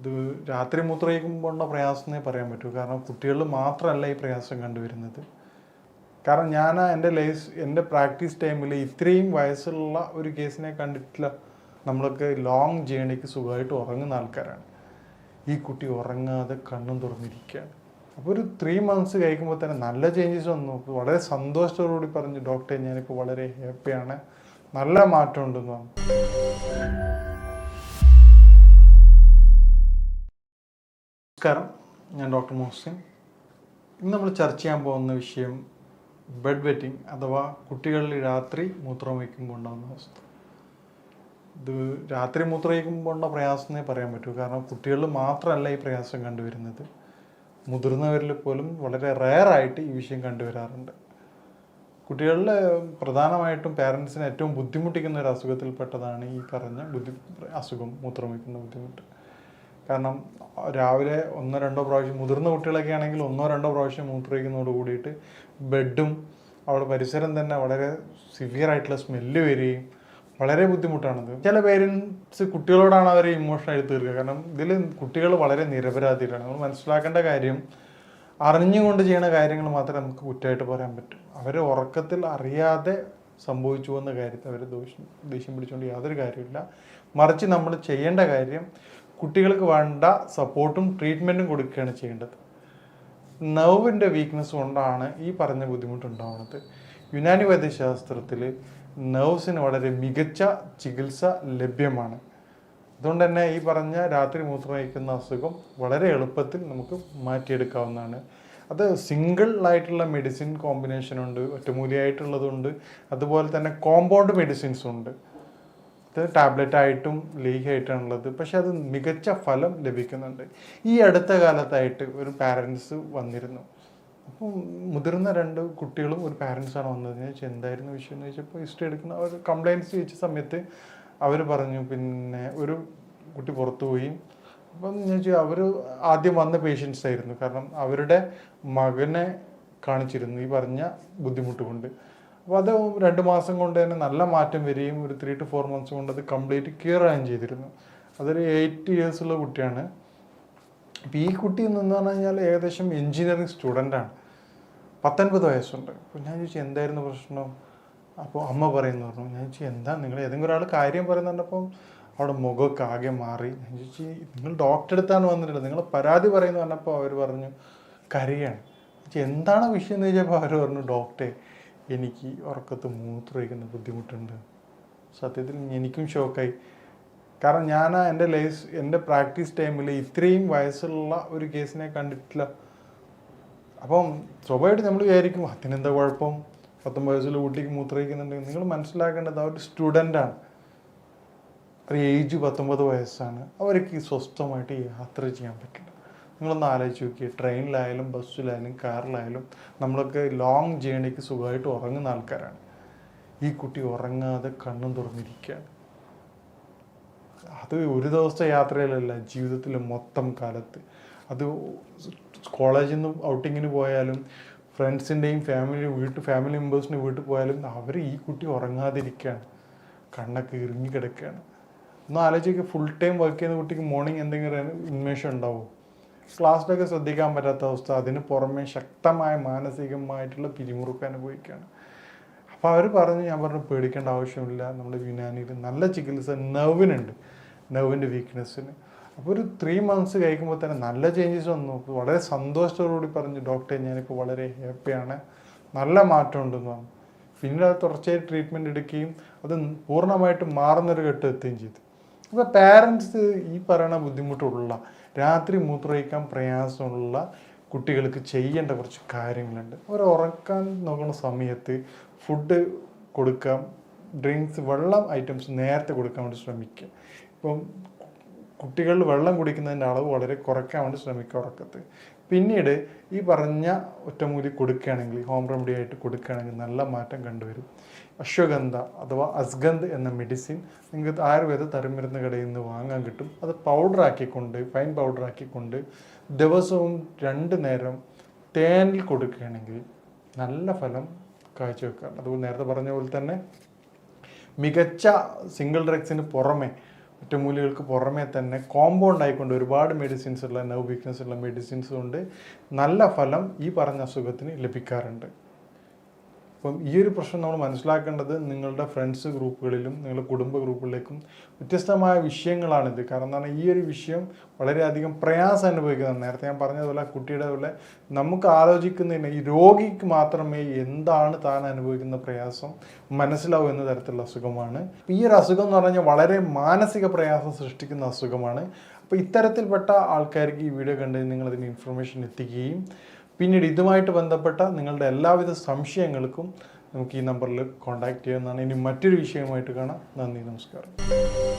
ഇത് രാത്രി മൂത്രയിക്കുമ്പോഴുള്ള പ്രയാസമെന്നേ പറയാൻ പറ്റൂ. കാരണം കുട്ടികളിൽ മാത്രമല്ല ഈ പ്രയാസം കണ്ടുവരുന്നത്. കാരണം ഞാൻ എന്റെ ലൈഫ് എന്റെ പ്രാക്ടീസ് ടൈമിൽ ഇത്രയും വയസ്സുള്ള ഒരു കേസിനെ കണ്ടിട്ടില്ല. നമ്മളൊക്കെ ലോങ് ജേണിക്ക് സുഖമായിട്ട് ഉറങ്ങുന്ന ആൾക്കാരാണ്. ഈ കുട്ടി ഉറങ്ങാതെ കണ്ണും തുറന്നിരിക്കുകയാണ്. അപ്പോൾ ഒരു ത്രീ മന്ത്സ് കഴിക്കുമ്പോൾ തന്നെ നല്ല ചേഞ്ചസ് വന്നു. വളരെ സന്തോഷത്തോടുകൂടി പറഞ്ഞു ഡോക്ടറെ ഞാനിപ്പോൾ വളരെ ഹാപ്പിയാണ് നല്ല മാറ്റമുണ്ടെന്ന് പറഞ്ഞു. നമസ്കാരം. ഞാൻ ഡോക്ടർ മോഹസിൻ. ഇന്ന് നമ്മൾ ചർച്ച ചെയ്യാൻ പോകുന്ന വിഷയം ബെഡ് വെറ്റിംഗ് അഥവാ കുട്ടികളിൽ രാത്രി മൂത്രം വയ്ക്കുമ്പോൾ ഉണ്ടാകുന്ന അവസ്ഥ. ഇത് രാത്രി മൂത്രം വയ്ക്കുമ്പോൾ ഉള്ള പ്രയാസമെന്നേ പറയാൻ പറ്റൂ. കാരണം കുട്ടികളിൽ മാത്രമല്ല ഈ പ്രയാസം കണ്ടുവരുന്നത്. മുതിർന്നവരിൽ പോലും വളരെ റെയറായിട്ട് ഈ വിഷയം കണ്ടുവരാറുണ്ട്. കുട്ടികളിൽ പ്രധാനമായിട്ടും പേരൻസിന് ഏറ്റവും ബുദ്ധിമുട്ടിക്കുന്ന ഒരു അസുഖത്തിൽപ്പെട്ടതാണ് ഈ പറഞ്ഞ ബുദ്ധി അസുഖം മൂത്രം വയ്ക്കുന്ന ബുദ്ധിമുട്ട്. കാരണം രാവിലെ ഒന്നോ രണ്ടോ പ്രാവശ്യം മുതിർന്ന കുട്ടികളൊക്കെ ആണെങ്കിൽ ഒന്നോ രണ്ടോ പ്രാവശ്യം മൂത്രയിക്കുന്നതോട് കൂടിയിട്ട് ബെഡും അവിടെ പരിസരം തന്നെ വളരെ സിവിയർ ആയിട്ടുള്ള സ്മെല്ല് വരികയും വളരെ ബുദ്ധിമുട്ടാണത്. ചില പേരൻസ് കുട്ടികളോടാണ് അവർ ഇമോഷണായി തീർക്കുക. കാരണം ഇതിൽ കുട്ടികൾ വളരെ നിരപരാധികളാണ്. നമ്മൾ മനസ്സിലാക്കേണ്ട കാര്യം അറിഞ്ഞുകൊണ്ട് ചെയ്യുന്ന കാര്യങ്ങൾ മാത്രമേ നമുക്ക് കുറ്റമായിട്ട് പറയാൻ പറ്റൂ. അവർ ഉറക്കത്തിൽ അറിയാതെ സംഭവിച്ചു എന്ന കാര്യത്തിൽ അവർ ദോഷം ദേഷ്യം പിടിച്ചുകൊണ്ട് യാതൊരു കാര്യമില്ല മറിച്ച് നമ്മൾ ചെയ്യേണ്ട കാര്യം കുട്ടികൾക്ക് വേണ്ട സപ്പോർട്ടും ട്രീറ്റ്മെന്റും കൊടുക്കുകയാണ് ചെയ്യേണ്ടത്. നെർവിന്റെ വീക്ക്നെസ് കൊണ്ടാണ് ഈ പറഞ്ഞ ബുദ്ധിമുട്ടുണ്ടാവുന്നത്. യുനാനി വൈദ്യശാസ്ത്രത്തിൽ നെർവ്സിന് വളരെ മികച്ച ചികിത്സ ലഭ്യമാണ്. അതുകൊണ്ട് തന്നെ ഈ പറഞ്ഞ രാത്രി മൂത്രമയക്കുന്ന അസുഖം വളരെ എളുപ്പത്തിൽ നമുക്ക് മാറ്റിയെടുക്കാവുന്നതാണ്. അത് സിംഗിൾ ആയിട്ടുള്ള മെഡിസിൻ കോമ്പിനേഷൻ ഉണ്ട് ഒറ്റമൂലിയായിട്ടുള്ളതുണ്ട് അതുപോലെ തന്നെ കോമ്പൗണ്ട് മെഡിസിൻസും ഉണ്ട്. ടാബ്ലറ്റ് ആയിട്ടും ലീഗ് ആയിട്ടാണുള്ളത് പക്ഷെ അത് മികച്ച ഫലം ലഭിക്കുന്നുണ്ട്. ഈ അടുത്ത കാലത്തായിട്ട് ഒരു പാരൻസ് വന്നിരുന്നു. അപ്പം മുതിർന്ന രണ്ട് കുട്ടികളും ഒരു പാരൻസാണ് വന്നത് വെച്ചാൽ എന്തായിരുന്നു വിഷയം എന്ന് ചോദിച്ചപ്പോൾ ഹിസ്റ്ററി എടുക്കുന്ന അവർ കംപ്ലയിൻസ് ചോദിച്ച സമയത്ത് അവർ പറഞ്ഞു പിന്നെ ഒരു കുട്ടി പുറത്തു പോയി. അപ്പം ഞാൻ ചോദിച്ചു അവർ ആദ്യം വന്ന പേഷ്യൻസ് ആയിരുന്നു. കാരണം അവരുടെ മകനെ കാണിച്ചിരുന്നു. ഈ പറഞ്ഞ ബുദ്ധിമുട്ട് കൊണ്ട് അപ്പോൾ അത് രണ്ട് മാസം കൊണ്ട് തന്നെ നല്ല മാറ്റം വരികയും ഒരു ത്രീ ടു ഫോർ മന്ത്സ് കൊണ്ട് അത് കംപ്ലീറ്റ് ക്ലിയർ ആകുകയും ചെയ്തിരുന്നു. അതൊരു എയ്റ്റ് ഇയേഴ്സ് ഉള്ള കുട്ടിയാണ്. അപ്പോൾ ഈ കുട്ടി എന്ന് പറഞ്ഞു കഴിഞ്ഞാൽ ഏകദേശം എൻജിനീയറിങ് സ്റ്റുഡന്റാണ് പത്തൊൻപത് വയസ്സുണ്ട്. അപ്പോൾ ഞാൻ ചോദിച്ചു എന്തായിരുന്നു പ്രശ്നം? അപ്പോൾ അമ്മ പറയുന്നു പറഞ്ഞു ഞാൻ ചോദിച്ചു എന്താ നിങ്ങൾ ഏതെങ്കിലും ഒരാൾ കാര്യം പറയുന്നുണ്ടപ്പം അവിടെ മുഖമൊക്കെ ആകെ മാറി. ഞാൻ ചോദിച്ചു നിങ്ങൾ ഡോക്ടറെ അടുത്താണ് വന്നിട്ടുള്ളത്. നിങ്ങൾ പരാതി പറയുന്നു പറഞ്ഞപ്പോൾ അവർ പറഞ്ഞു കരയാണ്. എന്താണ് വിഷയം? എന്ന് ചോദിച്ചപ്പോൾ അവർ പറഞ്ഞു ഡോക്ടറെ എനിക്ക് ഉറക്കത്ത് മൂത്രമൊഴിക്കുന്ന ബുദ്ധിമുട്ടുണ്ട്. സത്യത്തിൽ എനിക്കും ഷോക്കായി. കാരണം ഞാൻ എന്റെ ലൈഫ് എന്റെ പ്രാക്ടീസ് ടൈമിൽ ഇത്രയും വയസ്സുള്ള ഒരു കേസിനെ കണ്ടിട്ടില്ല. അപ്പം സ്വാഭാവികമായിട്ട് നമ്മൾ വിചാരിക്കും അതിനെന്താ കുഴപ്പം? പത്തൊമ്പത് വയസ്സിൽ കുട്ടിക്ക് മൂത്രമൊഴിക്കുന്നുണ്ടെങ്കിൽ നിങ്ങൾ മനസ്സിലാക്കേണ്ടത് ആ ഒരു സ്റ്റുഡന്റാണ് ഒരു ഏജ് പത്തൊമ്പത് വയസ്സാണ്. അവർക്ക് സ്വസ്ഥമായിട്ട് യാത്ര ചെയ്യാൻ പറ്റില്ല. നിങ്ങളൊന്ന് ആലോചിച്ച് നോക്കി ട്രെയിനിലായാലും ബസ്സിലായാലും കാറിലായാലും നമ്മളൊക്കെ ലോങ് ജേണിക്ക് സുഖമായിട്ട് ഉറങ്ങുന്ന ആൾക്കാരാണ്. ഈ കുട്ടി ഉറങ്ങാതെ കണ്ണും തുറന്നിരിക്കുകയാണ്. അത് ഒരു ദിവസത്തെ യാത്രയിലല്ല ജീവിതത്തിൽ മൊത്തം കാലത്ത്. അത് കോളേജിൽ നിന്ന് ഔട്ടിങ്ങിന് പോയാലും ഫ്രണ്ട്സിന്റെയും ഫാമിലി വീട്ട് ഫാമിലി മെമ്പേഴ്സിന്റെ വീട്ടിൽ പോയാലും അവർ ഈ കുട്ടി ഉറങ്ങാതിരിക്കുകയാണ്. കണ്ണൊക്കെ ഇറുങ്ങി കിടക്കുകയാണ്. ഒന്ന് ആലോചിക്കുക ഫുൾ ടൈം വർക്ക് ചെയ്യുന്ന കുട്ടിക്ക് മോർണിംഗ് എന്തെങ്കിലും ഉന്മേഷം ഉണ്ടാവും? ക്ലാസ്സിലൊക്കെ ശ്രദ്ധിക്കാൻ പറ്റാത്ത അവസ്ഥ. അതിന് പുറമെ ശക്തമായ മാനസികമായിട്ടുള്ള പിരിമുറുക്കം അനുഭവിക്കുകയാണ്. അപ്പോൾ അവർ പറഞ്ഞു ഞാൻ പറഞ്ഞു പേടിക്കേണ്ട ആവശ്യമില്ല. നമ്മുടെ യുനാനിയിൽ നല്ല ചികിത്സ നെർവിനുണ്ട്. നെർവിന്റെ വീക്ക്നെസ്സിന് അപ്പോൾ ഒരു ത്രീ മന്ത്സ് കഴിക്കുമ്പോൾ തന്നെ നല്ല ചേഞ്ചസ് വന്നു. വളരെ സന്തോഷത്തോടുകൂടി പറഞ്ഞു ഡോക്ടറെ ഞാനിപ്പോൾ വളരെ ഹാപ്പിയാണ് നല്ല മാറ്റമുണ്ടെന്ന് പറഞ്ഞു. പിന്നീട് അത് തുടർച്ചയായി ട്രീറ്റ്മെന്റ് എടുക്കുകയും അത് പൂർണമായിട്ട് മാറുന്നൊരു ഘട്ടം എത്തുകയും ചെയ്തു. അപ്പോൾ പാരൻസ് ഈ പറയുന്ന ബുദ്ധിമുട്ടുള്ള രാത്രി മൂത്രമൊഴിക്കാൻ പ്രയാസമുള്ള കുട്ടികൾക്ക് ചെയ്യേണ്ട കുറച്ച് കാര്യങ്ങളുണ്ട്. അവർ ഉറക്കാൻ നോക്കുന്ന സമയത്ത് ഫുഡ് കൊടുക്കാം ഡ്രിങ്ക്സ് വെള്ളം ഐറ്റംസ് നേരത്തെ കൊടുക്കാൻ വേണ്ടി ശ്രമിക്കുക. ഇപ്പം കുട്ടികൾ വെള്ളം കുടിക്കുന്നതിന്റെ അളവ് വളരെ കുറയ്ക്കാൻ വേണ്ടി ശ്രമിക്കുക ഉറക്കത്ത്. പിന്നീട് ഈ പറഞ്ഞ ഒറ്റമൂലി കൊടുക്കുകയാണെങ്കിൽ ഹോം റെമഡി ആയിട്ട് കൊടുക്കുകയാണെങ്കിൽ നല്ല മാറ്റം കണ്ടുവരും. അശ്വഗന്ധ അഥവാ അസ്ഗന്ധ് എന്ന മെഡിസിൻ നിങ്ങൾക്ക് ആയുർവേദ തരമരുന്ന് കടയിൽ നിന്ന് വാങ്ങാൻ കിട്ടും. അത് പൗഡറാക്കിക്കൊണ്ട് ഫൈൻ പൗഡറാക്കിക്കൊണ്ട് ദിവസവും രണ്ട് നേരം തേനിൽ കൊടുക്കുകയാണെങ്കിൽ നല്ല ഫലം കാഴ്ചവെക്കാം. അതുപോലെ നേരത്തെ പറഞ്ഞ പോലെ തന്നെ മികച്ച സിംഗിൾ ഡ്രഗ്സിന് പുറമെ ഒറ്റമൂലികൾക്ക് പുറമേ തന്നെ കോമ്പൗണ്ട് ആയിക്കൊണ്ട് ഒരുപാട് മെഡിസിൻസ് ഉള്ള നെർവ് വീക്ക്നെസ് ഉള്ള മെഡിസിൻസ് കൊണ്ട് നല്ല ഫലം ഈ പറഞ്ഞ അസുഖത്തിന് ലഭിക്കാറുണ്ട്. അപ്പം ഈ ഒരു പ്രശ്നം നമ്മൾ മനസ്സിലാക്കേണ്ടത് നിങ്ങളുടെ ഫ്രണ്ട്സ് ഗ്രൂപ്പുകളിലും നിങ്ങളുടെ കുടുംബ ഗ്രൂപ്പുകളിലേക്കും വ്യത്യസ്തമായ വിഷയങ്ങളാണിത്. കാരണം എന്താണ്? ഈ ഒരു വിഷയം വളരെയധികം പ്രയാസം അനുഭവിക്കുന്നത് നേരത്തെ ഞാൻ പറഞ്ഞതുപോലെ കുട്ടിയുടെ പോലെ നമുക്ക് ആലോചിക്കുന്നതിന് ഈ രോഗിക്ക് മാത്രമേ എന്താണ് താൻ അനുഭവിക്കുന്ന പ്രയാസം മനസ്സിലാവൂ എന്ന തരത്തിലുള്ള അസുഖമാണ്. ഈ ഒരു അസുഖം എന്ന് പറഞ്ഞാൽ വളരെ മാനസിക പ്രയാസം സൃഷ്ടിക്കുന്ന അസുഖമാണ്. അപ്പോൾ ഇത്തരത്തിൽപ്പെട്ട ആൾക്കാർക്ക് ഈ വീഡിയോ കണ്ട് നിങ്ങളതിന് ഇൻഫർമേഷൻ എത്തിക്കുകയും പിന്നീട് ഇതുമായിട്ട് ബന്ധപ്പെട്ട നിങ്ങളുടെ എല്ലാവിധ സംശയങ്ങൾക്കും നമുക്ക് ഈ നമ്പറിൽ കോൺടാക്ട് ചെയ്യാവുന്നതാണ്. ഇനി മറ്റൊരു വിഷയമായിട്ട് കാണാം. നന്ദി നമസ്കാരം.